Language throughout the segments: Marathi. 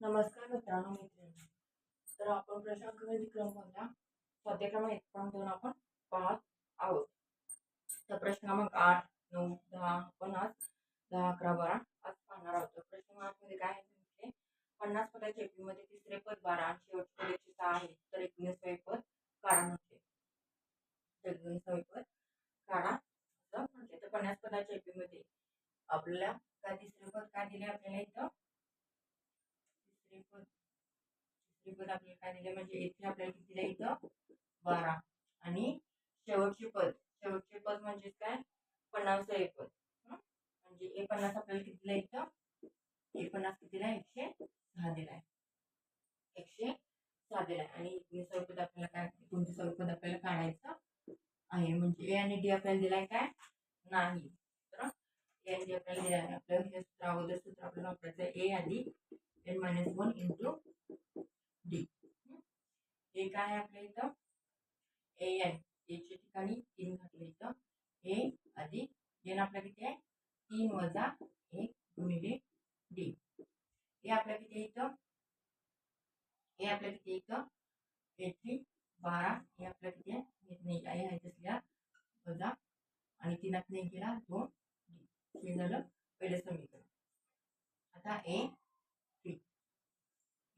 नमस्कार मित्रांनो मित्रांनो. तर आपण प्रश्न क्रमांक क्रमांकला स्वाध्याय क्रमांक एक पॉईंट दोन आपण पाहत आहोत. तर प्रश्न क्रमांक आठ नऊ दहा आपण आज दहा अकरा बारा आज पाहणार आहोत. तर प्रश्न क्रमांकमध्ये काय आहे म्हणजे पन्नास पदाच्या मध्ये तिसरे पद बारा आणि शेवटचे पद एकशे सहा आहे. तर एकोणीसावे पद काढा म्हटले तर एकोणीसावे पद काढा असं म्हटले तर पन्नास पदाच्या मध्ये आपल्याला काय तिसरे पद काय दिले आपल्याला इथं? तिसरे पद तिसरे पद आपल्याला काय दिले? म्हणजे येथे आपल्याला किती दिले इथं? बारा. आणि शेवटचे पद शेवटचे पद म्हणजे काय? पन्नासावे पद. म्हणजे ए पन्नास आपल्याला किती दिलं इथं? ए पन्नास किती एकशे सहा दिलाय एकशे सहा दिलाय आणि एकवीस पद आपल्याला काय एकोणतीसावे पद आपल्याला काढायचं आहे. म्हणजे ए आणि डी आपल्याला दिलाय काय? नाही. तर ए आणि डी आपल्याला दिलाय. आहे आपल्याला हे सूत्र अगोदर सूत्र आपल्याला वापरायचं आहे. ए आधी N minus one into D हे काय आहे आपल्या इथं? ए आहे. एच्या ठिकाणी तीन घातले इथं. ए अधिक एन आपल्या किती आहे? तीन वजा एक गुणिले डी हे आपल्या किती इथं? हे आपल्या किती इथं? एटी बारा. हे आपल्या किती आहे? येत नाही आहे वजा. आणि तीनात नाही गेला दोन डी हे झालं पहिलं समीकरण. आता ए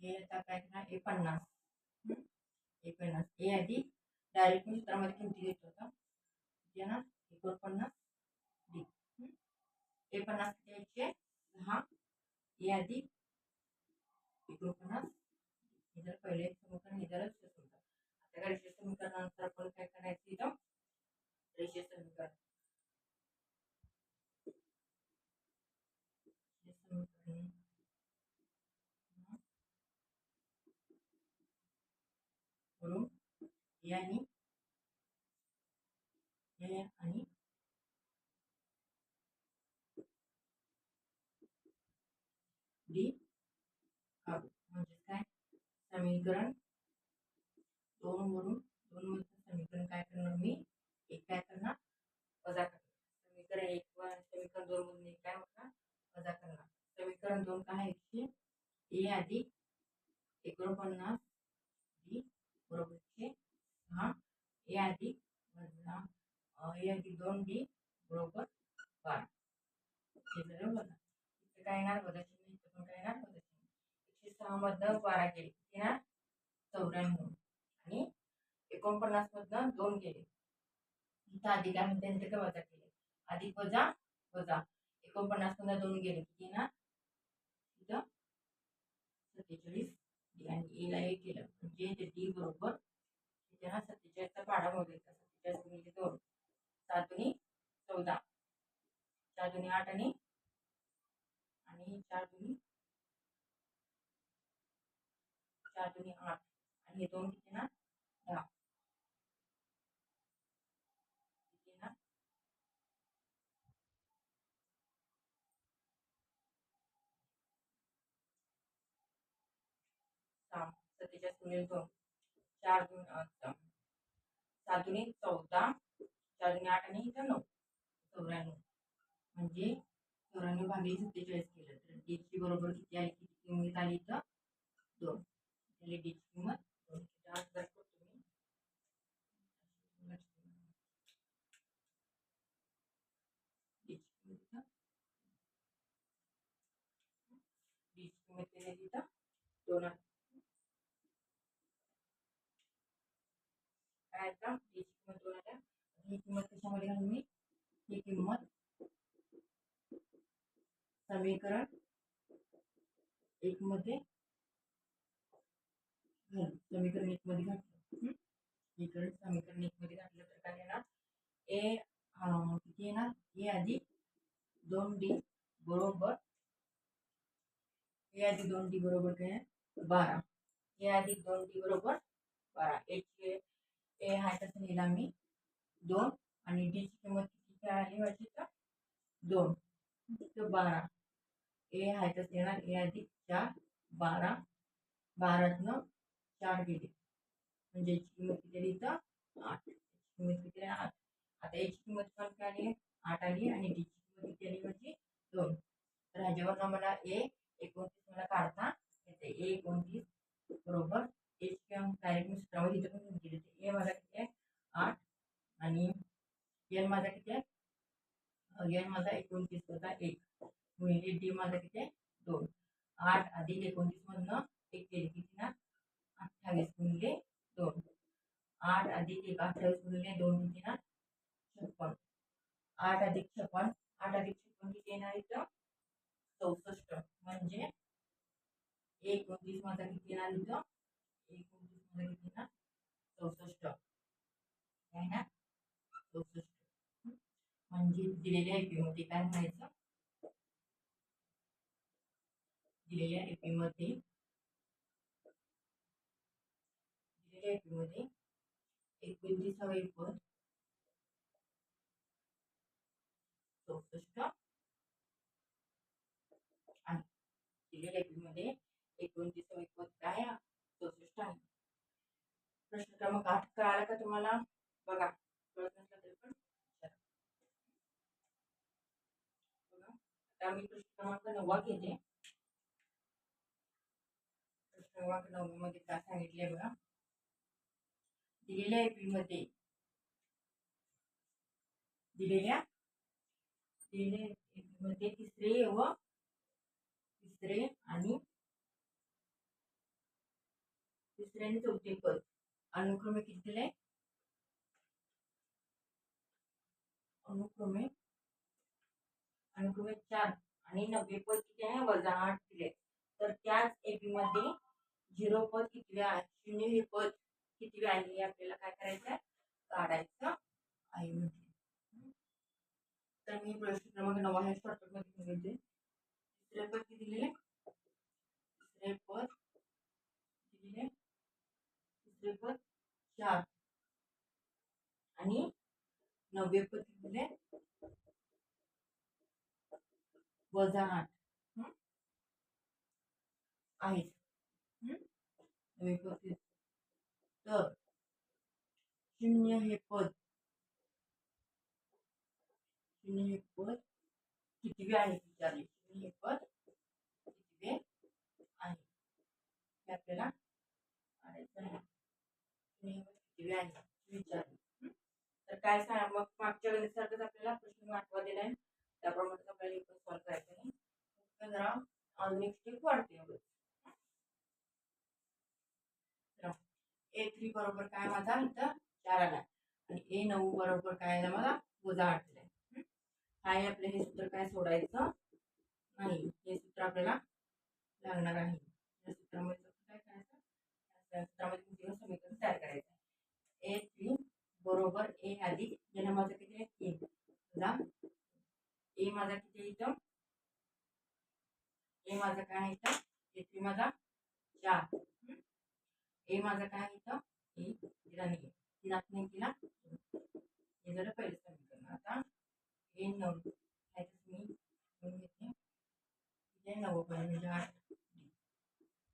हे आता काय ए पन्नास. ए पन्नास. ए आधी डायरेक्ट मी सूत्रामध्ये किमती घेतो होता किती ना? एकोणपन्नास डी. ए पन्नास किती दहा. ए आधी एकोणपन्नास हे जर पहिले समीकरण हे जर दुसरं आता काय रेषीय समीकरणानंतर आपण काय करायचं इथं? रेषीय समीकरण. समीकरण. करून हे आणि हे आणि डी काढू. म्हणजे काय? समीकरण दोन वरून दोन मधलं समीकरण काय करणार मी? एक काय करणार? वजा करणार. समीकरण एक व समीकरण दोन मधून एक काय होणार? वजा करणार. समीकरण दोन काय आहे? एकशे ए अधिक एकोणपन्नास डी बरोबर एकशे सहा ए अधिक वजा ए अधिक दोन डी बरोबर बारा. हे झालं वजा इथे काय येणार? वजा चिन्ह इथे पण काय येणार? वजा चिन्ह एकशे सहा मधनं बारा गेले. किती येणार? चौऱ्याण्णव. आणि एकोणपन्नास मधनं दोन गेले. इथं अधिक आहे त्यांचे काय वजा केले? अधिक वजा वजा. एकोणपन्नास मधनं दोन गेले. किती येणार? इथं सत्तेचाळीस. आणि ए ला केलं. म्हणजे ते डी बरोबर. किती हा सत्तेचाळीसचा पाडा मोजायचा सत्तेचाळीस गुणिले दोन. सात दुनी चौदा. चार दुनी आठ आणि आणि चार दुनी चार दुनी आठ. आणि हे दोन किती ना दहा किती ना तर त्याच्यात गुणिले दोन चार दोन अं, सात दुनी चौदा चार दुनी आठ आणि इथं नऊ. चौऱ्याण्णव. म्हणजे चौऱ्याण्णव भागिले सत्तेचाळीस केलं तर डीची बरोबर किती आली? किती किंमत आली इथं? दोन. म्हणजे डीची किंमत दोन. हजार डीची किंमत दोन काय आता डीची किंमत दोन आल्या ही किंमत कशामध्ये घालू मी ही किंमत एक मध्ये घालू समीकरण एक मध्ये घातलं हं? समीकरण एक मध्ये घातलं तर काय येणार ए अं, किती येणार ए अधिक दोन डी बरोबर ए अधिक दोन डी बरोबर काय? बारा ए अधिक दोन डी बरोबर बारा एचे ए हा तसं लिहिला मी दोन. आणि डीची किंमत किती काय आली माझी तर दोन. बारा. ए आहे येणार ए अधिक चार बारा. बारातनं चार गेले. म्हणजे याची किंमत किती आली तर आठ. किंमत किती आली? आठ. आता याची किंमत पण काय आली? आठ आली. आणि डीची किंमत किती आली म्हणजे दोन. तर ह्याच्यावरनं मला ए एकोणतीस मला काढता येते ए एकोणतीस बरोबर एच किंवा डायरेक्ट मी सूत्रामध्ये इथं पण लिहून दिले होते ए माझा किती आहे आठ आणि एन माझा किती आहे एन माझा एकोणतीस होता एक. गुणिले डी माझा किती आहे? दोन. आठ अधिक एकोणतीस मधनं एक केली किती ना अठ्ठावीस गुणिले दोन आठ अधिक एक अठ्ठावीस गुणिले दोन किती ना छप्पन आठ अधिक छप्पन आठ अधिक छप्पन किती येणार इथं चौसष्ट म्हणजे एकोणतीस माझा किती येणार इथं एकोणतीस माझा किती येणार चौसष्ट आहे ना चौसष्ट हं? म्हणजे दिलेल्या एपी मध्ये काय म्हणायचं दिलेल्या एपी मध्ये दिलेल्या एपी मध्ये एकोणतीसावे पद चौसष्ट. आहे दिलेल्या एपी मध्ये एकोणतीसावे पद काय चौसष्ट आहे. प्रश्न क्रमांक आठ कळाला का तुम्हाला? बघा कळत नसलं तरी पण बघा आता मी प्रश्न क्रमांक नववा घेते. प्रश्न क्रमांक नऊ मध्ये काय सांगितले बघा? दिलेल्या एपी मध्ये दिलेल्या दिलेल्या तिसरे व. तिसरे आणि तिसरे आणि चौथे पद. अनुक्रमे किती दिले अनुक्रमे अनुक्रमे चार. आणि नव्वे पद किती आहे? वजा आठ दिले. तर त्याच एपी मध्ये झिरो पद किती आहे? शून्य हे पद किती आहे? हे आपल्याला काय करायचं आहे काढायचं आहे. म्हणजे तर मी प्रश्न क्रमांक नवा हे शॉर्टकटमध्ये घेऊन येते. तिसरे पद किती दिलेले. तिसरे पद किती दिले तिसरे पद चार. आणि नववे पद किती दिले वजा आठ. आहेत. नववे पद तर शून्य हे पद शून्य हे पद कितवे आहे विचारले शून्य हे पद कितवे आहे? हे आपल्याला काढायचं आहे. शून्य हे पद कितवे आहे? हे? विचारले तर काय सांग? मग मागच्या गणितासारखंच आपल्याला प्रश्न आठवा दिला आहे त्याप्रमाणे आपल्याला हे पण सॉल्व करायचं आहे. फक्त जरा अजून स्टेप वाढते एवढंच. ए थ्री बरोबर काय माझा? इथं चार आला. आणि ए नऊ बरोबर काय आला मला वजा आठ काय आहे आपलं हे सूत्र काय सोडायचं नाही. हे सूत्र आपल्याला लागणार आहे. या सूत्रामध्ये काय करायचं या सूत्रामध्ये समीकरण तयार करायचं ए थ्री बरोबर ए अधिक याला माझं किती आहे? तीन. तुला ए माझा किती आहे इथं? ए माझा काय आहे इथं? ए थ्री माझा चार. ए माझा काय आहे इथं? एक तिला नाही. तीन आपण केला हे झालं पहिलं समीकरण. आता हे नऊ ह्याच्यात मी लिहून घेते इथे नऊ पण म्हणजे आठ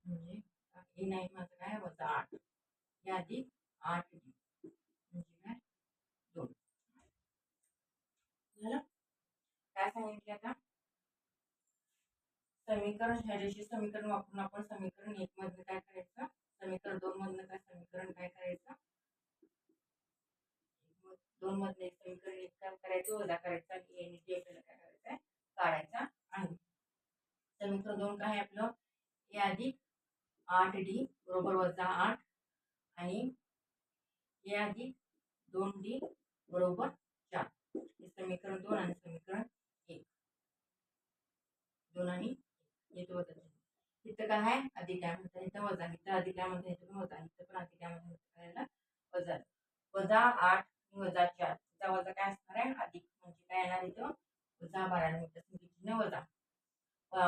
म्हणजे ए नाही माझं काय वजा आठ या आधी आठ डी म्हणजे काय दोन झालं काय सांगितले आता समीकरण ह्याच्याशी समीकरण वापरून आपण समीकरण एक मधनं काय करायचं? समीकरण दोन मधनं काय समीकरण काय करायचं? दोन मधले समीकरण एक करायचं वजा करायचं आणि ए आपल्याला काय करायचं आहे काढायचा आहे. समीकरण दोन काय आहे आपलं? ए अधिक आठ डी बरोबर वजा आठ आणि ए अधिक दोन डी बरोबर चार. हे समीकरण दोन आणि समीकरण एक. दोन आणि एक. वजा इथं काय आहे? अधिक काय म्हणतात. इथं वजा. इथं अधिक काय म्हणतात. इथं पण वजा. इथं पण अधिक काय म्हणतात. करायला वजा. वजा आठ वजा चार त्याचा वजा काय असणार आहे? अधिक म्हणजे काय येणार इथं? वजा बारा आणि मोठं वजा.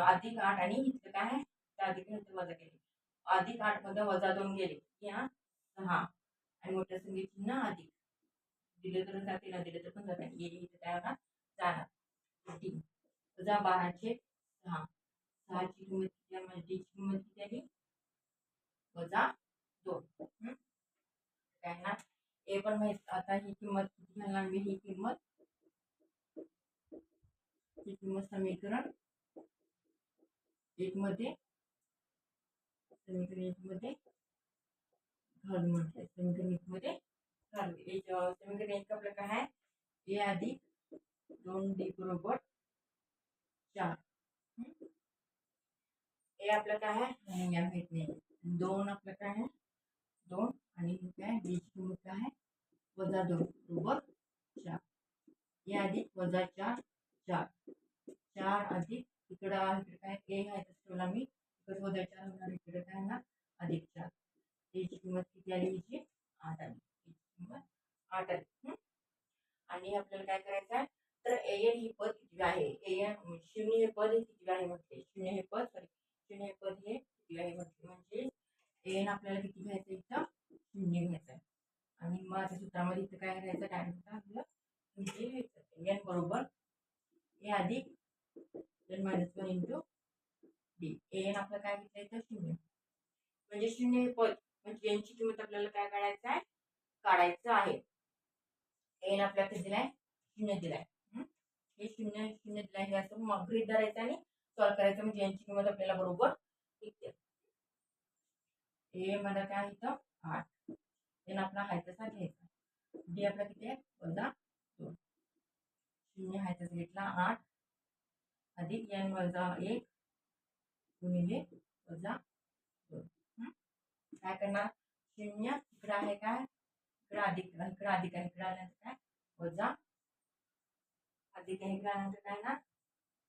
अधिक आठ आणि इथं काय आहे? त्या अधिक नंतर वजा केले. अधिक आठमध्ये वजा दोन गेले. या सहा. आणि मोठ्या संख्या चिन्ह अधिक. दिले तर जाते ना दिले तर पण जाते. ये इथं काय होणार? जाणार. तीन. वजा बाराचे सहा. सहाची किंमत किती आहे? म्हणजे डीची किंमत किती आली वजा दोन. काय ना ए पण माहित आता ही किंमत घालणार मी ही किंमत ही किंमत समीकरण एक मध्ये समीकरण एक मध्ये घाल म्हटलंय समीकरण एक मध्ये घाल एक समीकरण एक आपलं काय आहे ए अधिक दोन डी बरोबर चार? ए आपलं काय आहे दोन आपलं काय आहे दोन आणि हे काय डी ची किंमत आहे वजा दोन बरोबर चार। ए अधिक, वजा चार चार। चार अधिक, इकडं इकडे ए आहे तसं ठेवला मी, इकडे वजा चार होणार, इकडे काय होणार? अधिक चार. याची किंमत किती आली याची आठ आली. याची किंमत आठ हं? आणि आपल्याला काय आहे? तर एन ही पद किती आहे? ए शून्य हे पद हे किती आहे शून्य हे पद सॉरी शून्य हे पद हे किती आहे म्हटले? म्हणजे एन आपल्याला किती इथं? शून्य घ्यायचं आहे आणि मग आता सूत्रामध्ये इथं काय करायचं डायरेक्ट आपलं शून्य एन बरोबर ए अधिक N minus one into D N आपलं काय घेतलं शून्य. म्हणजे शून्य हे पद. म्हणजे एनची किंमत आपल्याला काय काढायचं आहे? काढायचं आहे. एन आपल्याला दिलाय? शून्य दिलाय. हे? शून्य शून्य दिलाय. हे असं मग गृहित धरायचं आणि सॉल्व करायचं. म्हणजे यांची किंमत आपल्याला बरोबर निघते ए मला काय आहे आठ एन आपला आहे तसा घ्यायचा. डी आपला वजा दोन. शून्य आहे तसा घेतला, आठ. अधिक एन वजा एक गुणिले वजा दोन? काय करणार? शून्य, इकडं आहे काय? इकडं अधिक इकडं अधिक आहे. इकडं आल्यानंतर वजा अधिक आहे. इकडं आल्यानंतर काय ना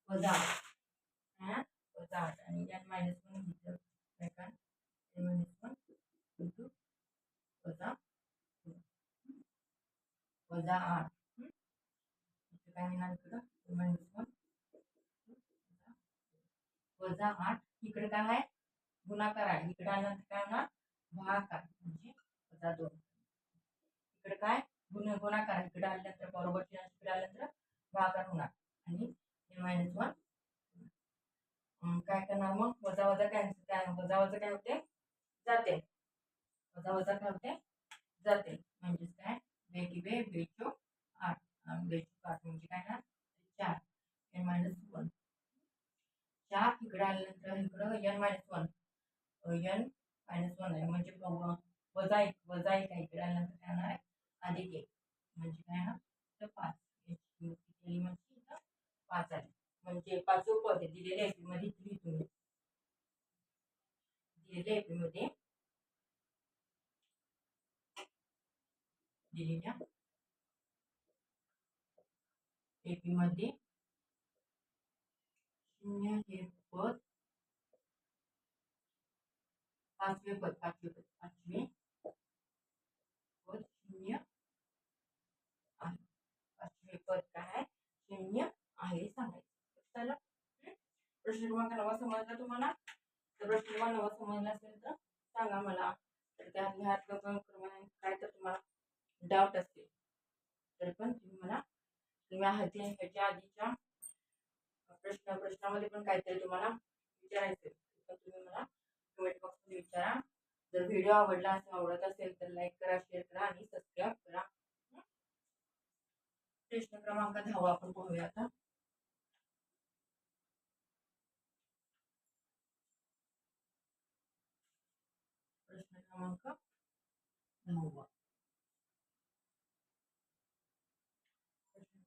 वजा आठ. वजा आठ. आणि एन मायनस वन घेतलं. एन मायनस वन वजा वजा आठ. काय येणार इकडं? मायनस वन वजा आठ. इकडे काय आहे? गुणाकार आहे. इकडे आल्यानंतर काय होणार? भागाकार. म्हणजे वजा दोन. इकडे काय? गुण गुणाकार इकडे आल्यानंतर बरोबर इकडे आल्यानंतर भागाकार होणार. आणि मायनस वन काय करणार मग? वजा वजा कॅन्सल काय वजा वजा काय होते? जाते. वजा वजा काय होते जाते. म्हणजेच काय? बे की बे बेचो आठ. बेचो आठ म्हणजे काय ना? चार. N minus one. चार इकडे आल्यानंतर इकडं N minus one. N minus one आहे. म्हणजे वजा एक. वजा एक आहे. इकडे आल्यानंतर काय होणार आहे? अधिक एक. म्हणजे काय ना तर पाच. याची म्हणजे इथं पाच आली म्हणजे पाच पद दिलेल्या एपी मध्ये तुम्ही. दिलेल्या एपी मध्ये दिलेल्या एपी मध्ये शून्य हे पद पाचवे पद पाचवे पद पाचवे पद शून्य आहे. पाचवे पद काय? आहे शून्य आहे सांगायचं. चला प्रश्न क्रमांक नवा समजला तुम्हाला? तर प्रश्न क्रमांक नवा समजला असेल तर सांगा मला. तर त्या ह्यात क्रमांक काय तर तुम्हाला डाऊट असेल तर पण तुम्ही मला तुम्ही ह्याच्या ह्याच्या आधीच्या प्रश्न प्रश्नामध्ये पण काहीतरी तुम्हाला विचारायचं आहे. तर तुम्ही मला कमेंट बॉक्समध्ये विचारा. जर व्हिडिओ आवडला असेल आवडत असेल तर लाईक करा शेअर करा आणि सबस्क्राईब करा. प्रश्न क्रमांक दहावा आपण पाहूया आता. प्रश्न क्रमांक दहावा.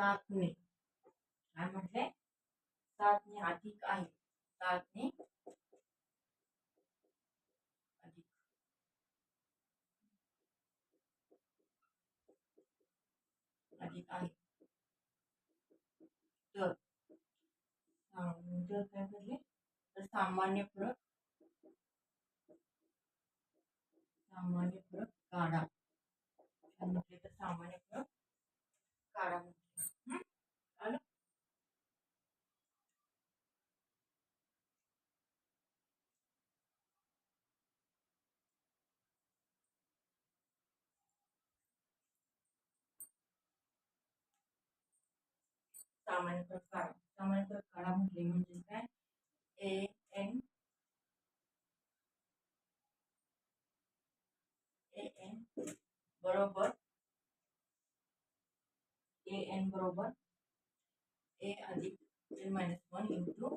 सातने काय म्हटले? सातने अधिक आहे. सातने अधिक. अधिक आहे. तर तर काय म्हटले? तर सामान्य फरक. सामान्य फरक काढा. म्हटले? तर सामान्य फरक काढा सामान्य प्रकार सामान्य प्रकार म्हटले म्हणजे ए एन ए एन बरोबर ए एन बरोबर ए अधिक N minus one into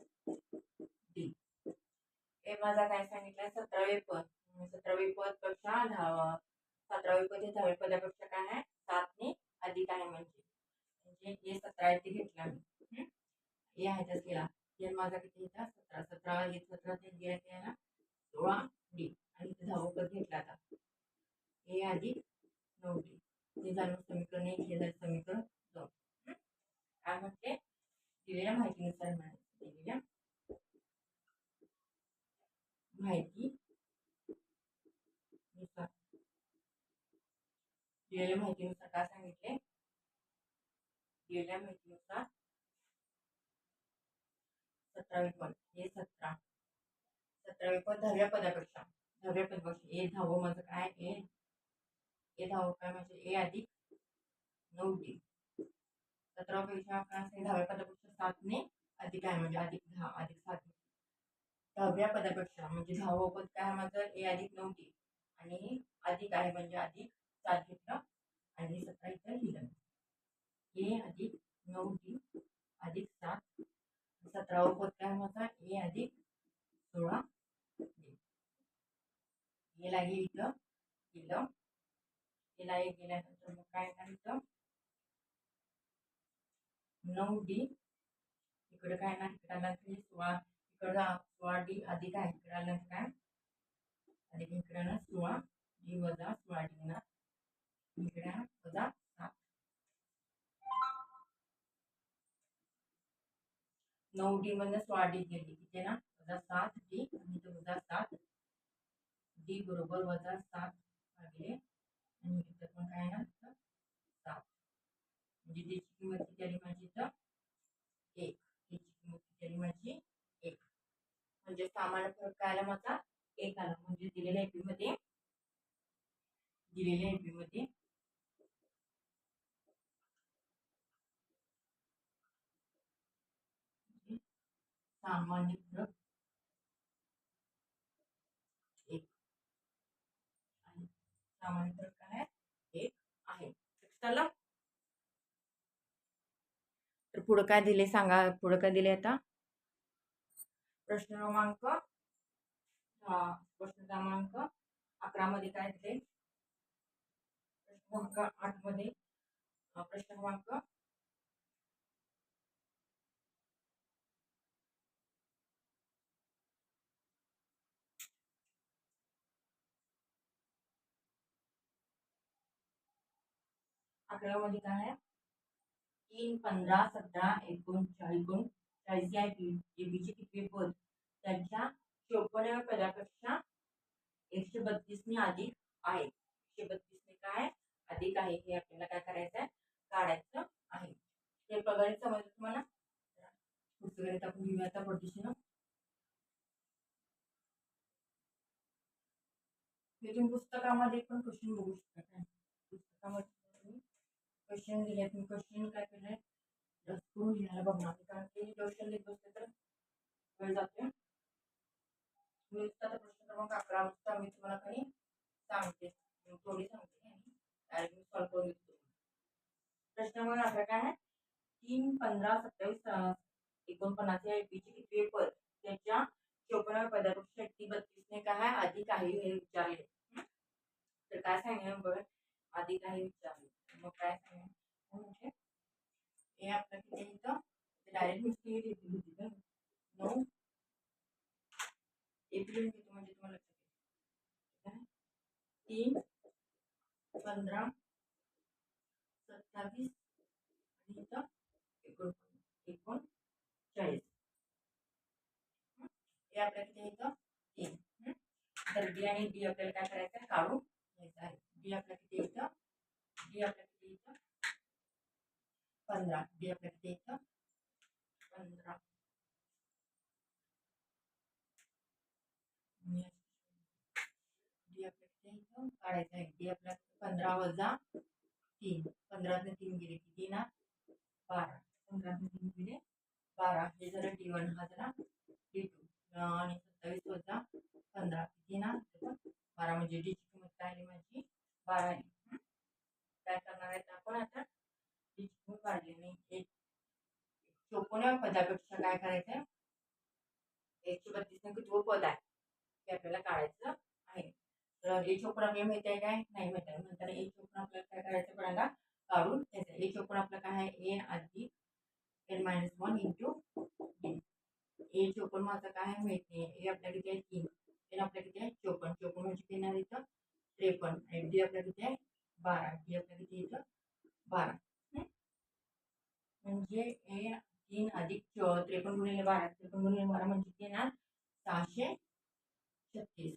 D A माझा काय सांगितलं सतरावे पद. सतरावे पद पेक्षा दहा सतरावे पद हे दहावे पदापेक्षा काय आहे? सातने अधिक आहे म्हणजे. म्हणजे हे सतरा आहे ते घेतला मी हे आहे तस गेला एन माझा किती घेतला? सतरा. सतरा हे सतरा ते गेला ते आहे सोळा डी. आणि इथे दहावं पद घेतला आता. ए आधी नऊ डी. हे झालं समीकरण एक हे झालं समीकरण दोन. काय म्हणते? दिलेल्या माहितीनुसार म्हणायचं. दिलेल्या माहिती दिलेल्या माहितीनुसार काय सांगितले? गेल्या माहितीनुसार सतरावे पद हे सतरा. सतरावे पद दहाव्या पदापेक्षा. दहाव्या पदापेक्षा. ए दहावं माझं काय? ए ए दहावं काय? म्हणजे ए अधिक नऊ डी. सतरापेक्षा काय असेल दहाव्या पदापेक्षा सातने अधिक आहे म्हणजे अधिक दहा अधिक सात दहाव्या पदापेक्षा म्हणजे दहावं पद काय? आहे माझं ए अधिक नऊ डी. आणि अधिक आहे म्हणजे अधिक सात घेतलं आणि सतरा इथं लिहिलं. ए अधिक नऊ डी अधिक सात सतरावं उपक्रमाचा माझा ए अधिक सोळा डी. हे इथं गेलं गेला हे गेल्यानंतर मग काय येणार इथं नऊ डी. इकडे काय नाही इकडे आल्यानंतर सोळा. इकडं सोळा डी अधिक आहे. इकडे आल्यानंतर काय? अधिक इकडे सोळा डी वजा सोळा डी ना. इकडे वजा नऊ डी मधनं सोळा डी गेली किती ना? वजा सात डी आणि इथं वजा सात डी बरोबर वजा सात भागिले आणि इथं पण काय ना सात. म्हणजे त्याची किंमत किती आली माझी इथं एक. त्याची किंमत किती आली माझी एक. म्हणजे सामान्य फरक काय आला माझा? एक आला. म्हणजे दिलेल्या एपी मध्ये दिलेल्या एपी मध्ये सामान्य फरक एक आणि सामान्य फरक काय आहे? एक आहे चला तर पुढं काय दिले सांगा पुढं काय दिले आता प्रश्न क्रमांक प्रश्न क्रमांक अकरा मध्ये काय दिले प्रश्न क्रमांक आठमध्ये प्रश्न क्रमांक अकरा मध्ये काय आहे. तीन पंधरा सतरा एकोणचाळीस एकोणचाळीस या एबीचे कितवे पद. त्याच्या चोपन्न पदापेक्षा एकशे बत्तीसने अधिक आहे. एकशे बत्तीसने काय? अधिक आहे. हे आपल्याला काय करायचं आहे? काढायचं आहे. हे प्रकारे समजलं तुम्हाला? पुढचं गणित आपण घेऊया आता पद्धतीनं हे तुम्ही पुस्तकामध्ये पण क्वेश्चन बघू शकता. पुस्तकामध्ये. क्वेश्चन दिले तुम्ही क्वेश्चन काय केलंय? जास्त लिहायला बघणार कारण ते क्वेश्चन लिहित बसले तर वेळ जाते मी आता प्रश्न क्रमांक अकरा वाजता मी तुम्हाला काही सांगते. थोडी सांगते आणि डायरेक्ट सॉल्व करून देतो प्रश्न क्रमांक अकरा काय आहे? तीन पंधरा सत्तावीस एकोणपन्नास या एपीचे किती पद त्याच्या चोपन्न पदापेक्षा एकशे बत्तीसने काय आहे? अधिक आहे हे विचारले. तर काय सांगेल बघ अधिक आहे विचारले. मग काय सांगितलं म्हणजे हे आपलं किती आहे इथं डायरेक्ट नुसती लिहिली होती का नऊ एप्रिल घेतो म्हणजे तुम्हाला लक्षात येईल तीन पंधरा सत्तावीस आणि इथं एकोणपन्नास एकोणचाळीस हं? हे आपल्या किती आहे इथं तीन हं? तर बी आणि डी आपल्याला काय करायचं आहे काढून घ्यायचं आहे बी आपल्या किती आहे इथं डी आपल्या किती आहे इथं पंधरा डी आपल्या किती आहे इथं पंधरा डी आपल्या किती आहे इथं काढायचं आहे डी आपल्या पंधरा वजा तीन पंधरातनं तीन गेले किती ना बारा पंधरा तीन दिले बारा हे झालं डी वन हा झाला डी टू आणि सत्तावीस वजा पंधरा किती ना बारा म्हणजे डीची किंमत काय आली माझी बारा आली काय करणार आहे आपण आता? डीची किंमत वाढली नाही एक चोपन्न पदापेक्षा काय करायचं आहे एकशे बत्तीस किती पद आहे? ते आपल्याला काढायचं आहे. तर एक चोपन्न आपल्याला माहिती आहे काय? नाही माहिती आहे. नंतर एक चोपन्न आपल्याला काय करायचं पडायला काढून घ्यायचं एक चोपन्न आपलं काय आहे? ए अधिक N minus one into A चोपन्न माझं काय आहे? माहीत नाही. ए आपल्या किती आहे? तीन. एन आपल्या किती आहे चोपन्न. चोपन्न म्हणजे किती येणार इथं. त्रेपन्न. आणि डी आपल्या किती आहे बारा. डी आपल्या किती इथं बारा. म्हणजे हे तीन अधिक त्रेपन्न गुणिले बारा. त्रेपन्न गुणिले बारा म्हणजे किती येणार सहाशे छत्तीस.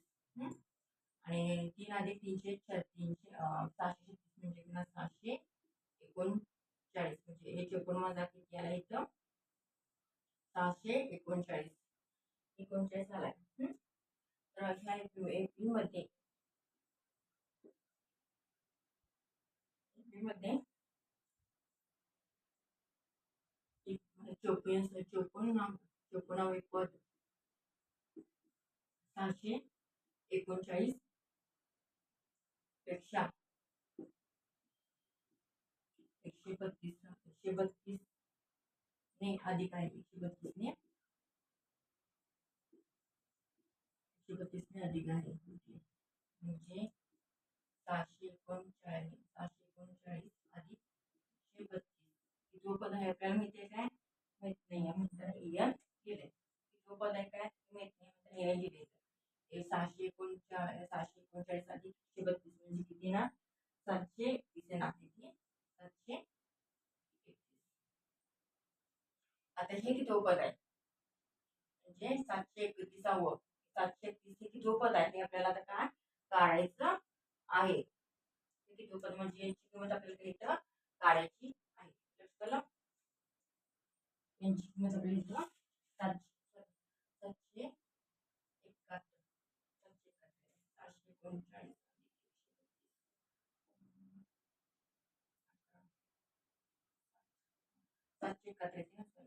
आणि तीन अधिक तीनशे छ- तीनशे सहाशे छत्तीस म्हणजे किंवा सहाशे एकोणचाळीस. म्हणजे हे चोपन्न माझा किती आला इथं? सहाशे एकोणचाळीस. एकोणचाळीस आला. आलाय हं? तर ह्या एप्रिलमध्ये एप्रिलमध्ये एक चोपन्न चोपन्न चोपन्नावे पद सहाशे एकोणचाळीसपेक्षा एकशे बत्तीस एकशे बत्तीस ने अधिक आहे एकशे बत्तीस ने एकशे बत्तीसने अधिक आहे. म्हणजे म्हणजे सहाशे एकोणचाळीस सहाशे एकोणचाळीस अधिक एकशे बत्तीस. किती पद आहे आपल्याला माहिती आहे काय? माहीत नाही आहे. म्हणतात एन गेले किती पद आहे काय? माहीत नाही म्हणतात एन गेले हे सहाशे एकोणचाळीस सहाशे एकोणचाळीस अधिक एकशे बत्तीस म्हणजे किती ना सातशे एकतीस येणार किती सातशे एकतीस आता हे किती पद आहे म्हणजे सातशे एकतीसावं सातशे एकतीस हे किती पद आहे हे आपल्याला आता काय काढायचं आहे हे किती पद म्हणजे यांची किंमत आपल्याला इथं काढायची आहे लक्षात आलं यांची किंमत आपल्याला इथं सातशे सातशे एकाहत्तर सातशे एकाहत्तर सहाशे एकोणचाळीस सातशे एकाहत्तर येते ना सॉरी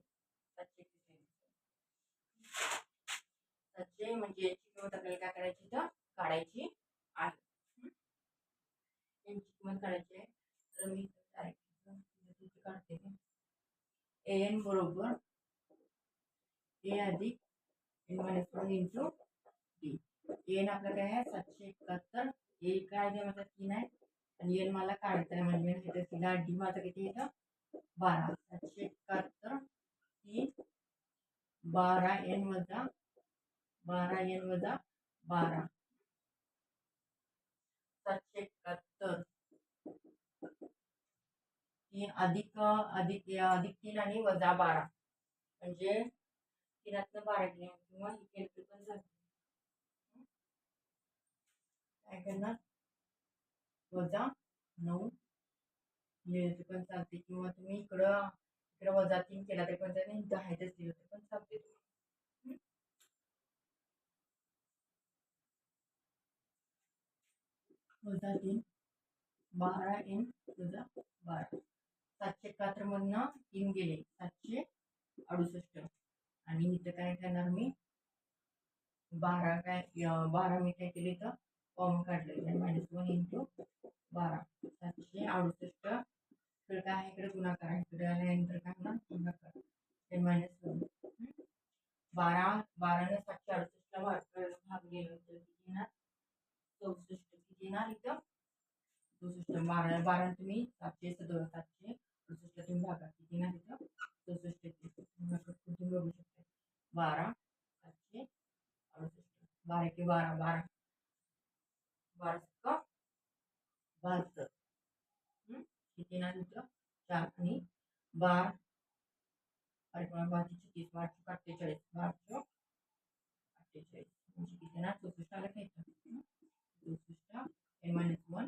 सातशे एकतीस येते सातशे म्हणजे याची किंमत आपल्याला काय करायची इथं काढायची आहे हं? यांची किंमत काढायची आहे तर मी डायरेक्ट काढते. ए एन बरोबर ए अधिक N minus one into D N आपलं काय आहे? सातशे एकाहत्तर. ए काय आहे? माझा तीन आहे. आणि एन मला काढता आहे म्हणजे तिला डी माझा किती येतं बारा. सातशे एकाहत्तर तीन बारा एन वजा बारा एन वजा बारा. सातशे एकाहत्तर. तर. तीन अधिक अधिक अधिक तीन आणि वजा बारा. म्हणजे तीनातनं बारा गेले किंवा हे केलं पण झालं काय करणार? वजा नऊ. लिहिलं पण चालते किंवा तुम्ही इकडं इकडं वजा तीन केला तरी पण चालते दहा दिलं तरी पण चालते वजा तीन. बारा इन तुझा बारा. सातशे एकाहत्तरमधनं तीन गेले. सातशे अडुसष्ट. आणि इथं काय करणार मी? बारा काय बारा मी काय केले तर फॉर्म काढले. मायनस वन इंटू बारा. सातशे अडुसष्ट. इकडे काय? आहे इकडे गुणाकार. आहे इकडे आल्यानंतर काय होणार? गुणाकार. टेन मायनस वन बारा बारानं सातशे अडुसष्टला भाग भाग गेलो. तर किती येणार? चौसष्ट. किती येणार इथं? चौसष्ट बारा बारा तुम्ही सातशे सदो सातशे अडुसष्ट तुम्ही भागा किती ना तिथं? चौसष्ट तुम्ही बघू शकता? बारा सातशे अडुसष्ट. बारा की बारा बारा. बारा सक्का बहात्तर किती ना तिथं? चार आणि बार. बाराशे छत्तीस बारशे अठ्ठेचाळीस? बारशे अठ्ठेचाळीस. म्हणजे किती ना? चौसष्ट आलं काय चौसष्ट. एन मायनस वन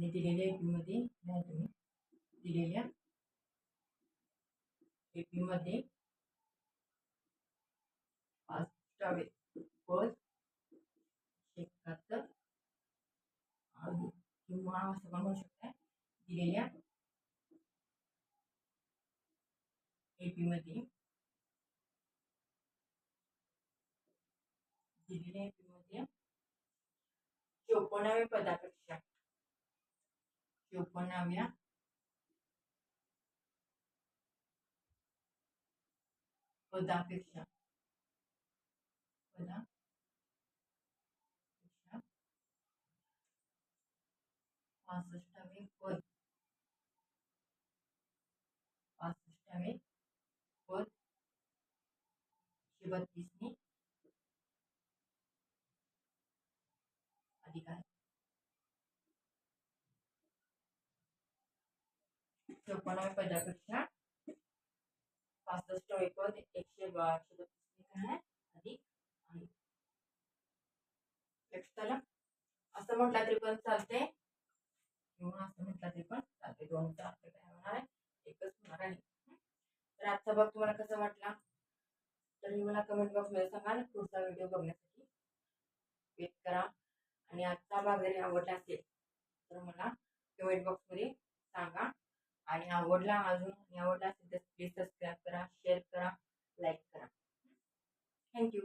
आणि दिलेल्या एपी मध्ये लिहा तुम्ही दिलेल्या एपी मध्ये अष्टावे पद एकाहत्तर आणि किंवा असं पण म्हणू शकता दिलेल्या एपी मध्ये दिलेल्या एपी मध्ये चोपन्नाव्या पदापेक्षा चोपन्नाव्या पदापेक्षा पदा पासष्टावे पद पासष्टावे पद चोपन्नाव्या पदापेक्षा पासष्ट पद एकशे एकशे बत्तीसने आहे अधिक आहे. लक्षात आलं. असं म्हटलं तरी पण चालते. किंवा असं म्हटलं तरी पण चालते. दोनचा अर्थ काय होणार आहे? एकच होणार आहे. तर आजचा भाग तुम्हाला कसा वाटला? तर मी मला कमेंट बॉक्समध्ये सांगा आणि पुढचा व्हिडिओ बघण्यासाठी वेट करा. आणि आजचा भाग जरी आवडला असेल तर मला कमेंट बॉक्समध्ये सांगा. आणि आवडला अजून आवडला असेल तर प्लीज सबस्क्राईब करा शेअर करा लाईक करा. Thank you